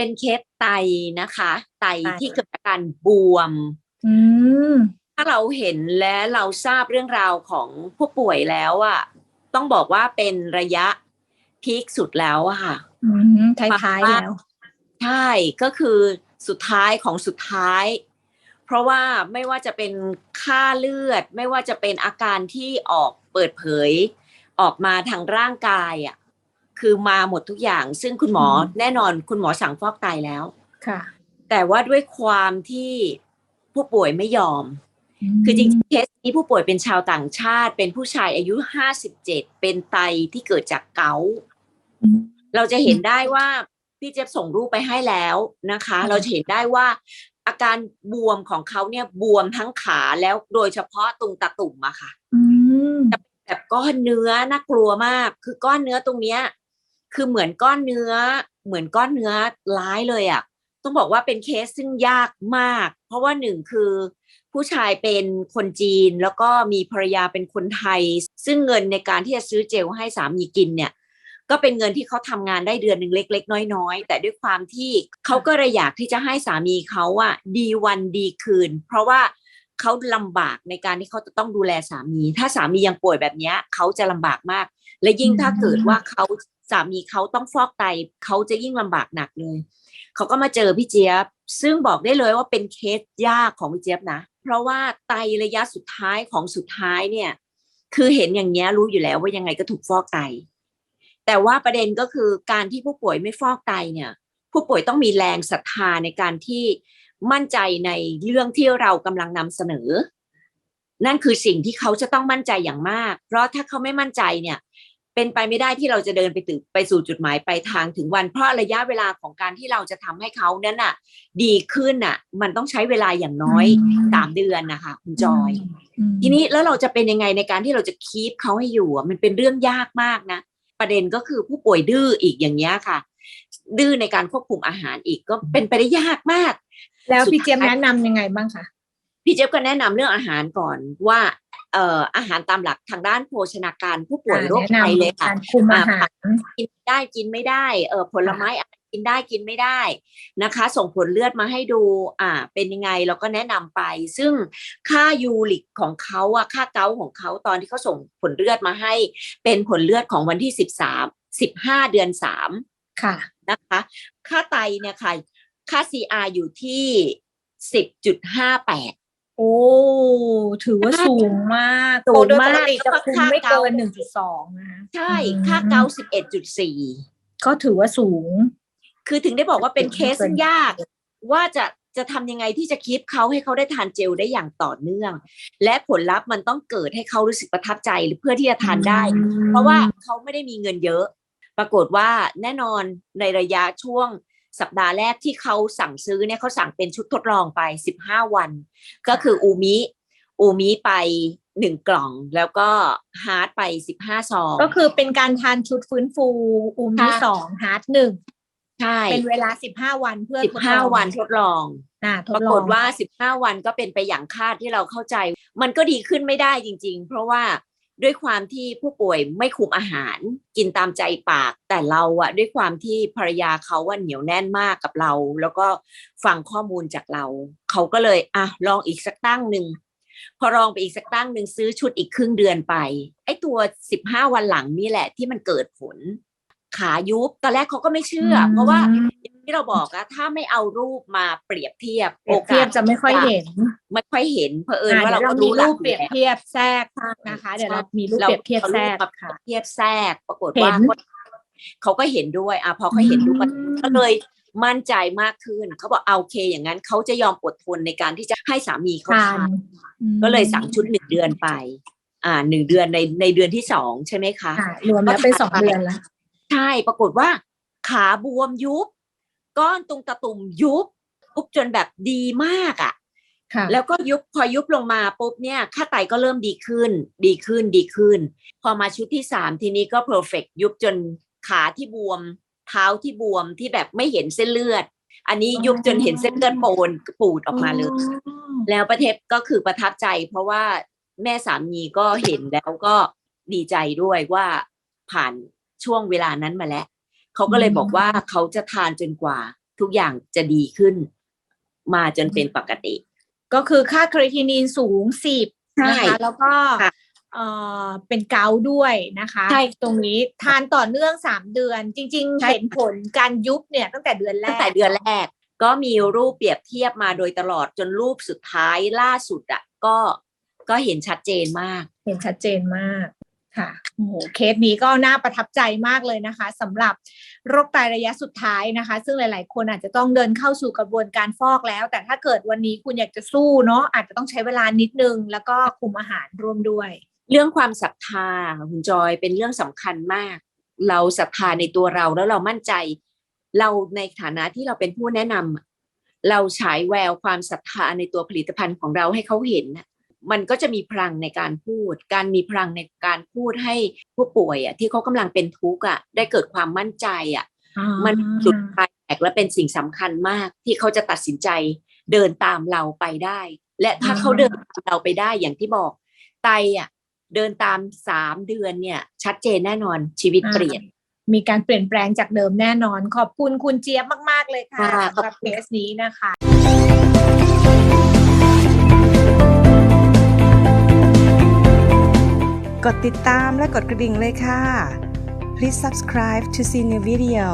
เป็นเคสไตนะคะไตไตที่เกิดอาการบวมอืมถ้าเราเห็นและเราทราบเรื่องราวของผู้ป่วยแล้วอะต้องบอกว่าเป็นระยะพีคสุดแล้วอะค่ะอืมท้ายๆแล้ว ใช่ก็คือสุดท้ายของสุดท้าย เพราะว่าไม่ว่าจะเป็นค่าเลือด ไม่ว่าจะเป็นอาการที่ออกเปิดเผย ออกมาทางร่างกายอะ คือมาหมดทุกอย่าง ซึ่งคุณหมออืมแน่นอนคุณหมอสั่งฟอกไตแล้วค่ะ แต่ว่าด้วยความที่ผู้ป่วยไม่ยอม คือจริงๆเคสนี้ผู้ป่วยเป็นชาวต่างชาติ เป็นผู้ชายอายุ57เป็นไตที่เกิดจากเกาต์อืมเราจะเห็นได้ว่าพี่เจี๊ยบส่งรูปไปให้แล้วนะคะค่ะเราจะเห็นได้ว่าอาการบวมของเขาเนี่ยบวมทั้งขาแล้วโดยเฉพาะตรงตาตุ่มอะค่ะอืมแบบก้อนเนื้อน่ากลัวมาก คือก้อนเนื้อตรงเนี้ย คือเหมือนก้อนเนื้อ เหมือนก้อนเนื้อร้ายเลยอะ่ะต้องบอกว่าเป็นเคสซึ่งยากมาก เพราะว่าหนึ่งคือ ผู้ชายเป็นคนจีนแล้วก็มีภรรยาเป็นคนไทย ซึ่งเงินในการที่จะซื้อเจลให้สามีกินเนี่ยก็เป็นเงินที่เขาทำงานได้เดือนหนึ่งเล็ก ๆ น้อยๆ แต่ด้วยความที่เขาก็เลยอยากที่จะให้สามีเขาอะดีวันดีคืน เพราะว่าเขาลำบากในการที่เขาจะต้องดูแลสามี ถ้าสามียังป่วยแบบนี้เขาจะลำบากมาก และยิ่งถ้าเกิดว่าเขา สามีเขาต้องฟอกไตเขาจะยิ่งลำบากหนักเลยเขาก็มาเจอพี่เจี๊ยบ ซึ่งบอกได้เลยว่าเป็นเคสยากของพี่เจี๊ยบนะ เพราะว่าไตระยะสุดท้ายของสุดท้ายเนี่ย คือเห็นอย่างเงี้ยรู้อยู่แล้วว่ายังไงก็ถูกฟอกไต แต่ว่าประเด็นก็คือการที่ผู้ป่วยไม่ฟอกไตเนี่ย ผู้ป่วยต้องมีแรงศรัทธาในการที่มั่นใจในเรื่องที่เรากำลังนำเสนอ นั่นคือสิ่งที่เขาจะต้องมั่นใจอย่างมาก เพราะถ้าเขาไม่มั่นใจเนี่ย เป็นไปไม่ได้ที่เราจะเดินไปถึงไปสู่จุดหมายปลายทางถึงวันเพราะระยะเวลาของการที่เราจะทำให้เขานั้นน่ะ ดีขึ้นน่ะ มันต้องใช้เวลาอย่างน้อยอืมสามเดือนนะคะคุณจอยมทีนี้แล้วเราจะเป็นยังไงในการที่เราจะคีปเขาให้อยู่อะมันเป็นเรื่องยากมากนะ ประเด็นก็คือผู้ป่วยดื้ออีกอย่างเงี้ยค่ะ ดื้อในการควบคุมอาหารอีกก็เป็นไปได้ยากมาก แล้วพี่เจี๊ยบแนะนำยังไงบ้างคะพี่เจี๊ยบก็แนะนำเรื่องอาหารก่อนว่าเอ่ออาหารตามหลักทางด้านโภชนาการผู้ป่วยอ่าโรคแนะไตนำเลยค่ะการคุมอาหารกินได้กินไม่ได้เออผลไม้อะไรกินได้กินไม่ได้นะคะ ส่งผลเลือดมาให้ดูอ่าเป็นยังไงเราก็แนะนำไป ซึ่งค่ายูริกของเขาอะค่าเกาต์ของเขาตอนที่เขาส่งผลเลือดมาให้ เป็นผลเลือดของวันที่สิบสามสิบห้าเดือนสามค่ะนะคะ ค่าไตเนี่ยค่ะ ค่า CR อยู่ที่สิบจุดห้าแปดโอ้ ถือว่าสูงมากสูงมากโดยปกติจะคุมไม่เกินแล้วก็ค่าเกาหนึ่งจุดสองนะคะใช่อืมค่าเกาสิบเอ็ดจุดสี่ก็ถือว่าสูง คือถึงได้บอกว่าเป็นสูงเคสซึ่งยาก ว่าจะจะทำยังไงที่จะคีปเขาให้เขาได้ทานเจลได้อย่างต่อเนื่อง และผลลัพธ์มันต้องเกิดให้เขารู้สึกประทับใจหรือเพื่อที่จะทานได้อืมเพราะว่าเขาไม่ได้มีเงินเยอะ ปรากฏว่าแน่นอนในระยะช่วงสัปดาห์แรกที่เขาสั่งซื้อเนี่ยเขาสั่งเป็นชุดทดลองไปสิบห้าวัน ก็คืออูมิ อูมิไปหนึ่งกล่องแล้วก็ฮาร์ดไปสิบห้าซอง ก็คือเป็นการทานชุดฟื้นฟูอูมที่ค่ะสองฮาร์ดหนึ่งใช่ เป็นเวลาสิบห้าวันเพื่อสิบห้าทดลองวันทดลองอ่าทปดราลกอฏงว่า15วันก็เป็นไปอย่างคาดที่เราเข้าใจ มันก็ดีขึ้นไม่ได้จริง ๆ เพราะว่าด้วยความที่ผู้ป่วยไม่คุมอาหารกินตามใจปาก แต่เราอะด้วยความที่ภรรยาเขาว่าเหนียวแน่นมากกับเรา แล้วก็ฟังข้อมูลจากเรา เขาก็เลยอะลองอีกสักตั้งหนึ่ง พอลองไปอีกสักตั้งหนึ่งซื้อชุดอีกครึ่งเดือนไป ไอ้ตัว15วันหลังนี่แหละที่มันเกิดผล ขายุบตอนแรกเขาก็ไม่เชื่อ เพราะว่าอย่างที่เราบอกอะถ้าไม่เอารูปมาเปรียบเทียบเปรียบเทียบจะไม่ค่อยเห็น ไม่ค่อยเห็นเผอิญอ่าว่าเดี๋ยเราวเราก็มีรู้หลัรูกปเปรียบแล้วเทียบแทรกนะคะ เดี๋ยวเรามีรูปเปรียบเทียบแทรกเราค่ะเทียบแทรกปรากฏเห็ว่านเขาก็เห็นด้วยอะพอเขาเห็นด้วยอืมก็เลย มั่นใจมากขึ้นเขาบอกเอาโอเค อย่างนั้นเขาจะยอมอดทนในการที่จะให้สามีเขาทาทานนอืมก็เลยสั่งชุดหนึ่งเดือนไป อ่าหนึ่งเดือนในในเดือนที่สองใช่ไหมคะค่ะรวมแล้วเป็นสองเดือนแล้วใช่ปรากฏว่า ขาบวมยุบ ก้อนตรงตะตุ่มยุบยุบจนแบบดีมากอะค่ะแล้วก็ยุบพอยุบลงมาปุ๊บเนี่ยค่าไตก็เริ่มดีขึ้น ดีขึ้นดีขึ้น พอมาชุดที่สามทีนี้ก็เพอร์เฟกยุบจนขาที่บวม เท้าที่บวมที่แบบไม่เห็นเส้นเลือด อันนี้ยุบจนเห็นเส้นเลือดโปนปูดออกมาเลย แล้วประเทศก็คือประทับใจ เพราะว่าแม่สามีก็เห็นแล้วก็ดีใจด้วยว่าผ่านช่วงเวลานั้นมาแล้วเขาก็เลยบอกว่าเขาจะทานจนกว่า ทุกอย่างจะดีขึ้น มาจนเป็นปกติ ก็คือค่าครีตินินสูงสิบใช่นะคะแล้วก็ค่ะ เอ่อเป็นเกาต์ด้วยนะคะใช่ตรงนี้ทานต่อเนื่องสามเดือน จริง ๆ ใช่ เห็นผลการยุบเนี่ยตั้งแต่เดือนแรตั้งกแต่เดือนแรก ก็มีรูปเปรียบเทียบมาโดยตลอดจนรูปสุดท้ายล่าสุดอะก็ก็เห็นชัดเจนมาก เห็นชัดเจนมากค่ะโอ้โหเคสนี้ก็น่าประทับใจมากเลยนะคะสำหรับโรคไตระยะสุดท้ายนะคะ ซึ่งหลาย ๆ คนอาจจะต้องเดินเข้าสู่กระบวนการฟอกแล้ว แต่ถ้าเกิดวันนี้คุณอยากจะสู้เนาะอาจจะต้องใช้เวลานิดนึง แล้วก็คุมอาหารร่วมด้วย เรื่องความศรัทธาค่ะคุณจอยเป็นเรื่องสำคัญมาก เราศรัทธาในตัวเราแล้วเรามั่นใจ เราในฐานะที่เราเป็นผู้แนะนำอะเราฉายแววความศรัทธาในตัวผลิตภัณฑ์ของเราให้เขาเห็นน่ะมันก็จะมีพลังในการพูด การมีพลังในการพูดให้ผู้ป่วยอะที่เขากำลังเป็นทุกข์อะได้เกิดความมั่นใจอะมันสุดปลายแตกและเป็นสิ่งสำคัญมากที่เขาจะตัดสินใจเดินตามเราไปได้ และถ้าอ่าเขาเดินตามเราไปได้อย่างที่บอกไตอะ เดินตามสามเดือนเนี่ยชัดเจนแน่นอนชีวิตเปลี่ยน มีการเปลี่ยนแปลงจากเดิมแน่นอน ขอบคุณคุณเจี๊ยบมาก ๆ เลยค่ะค่ะสำหรับขอบเคคุณสนี้นะคะกดติดตามและกดกระดิ่งเลยค่ะ Please subscribe to see new video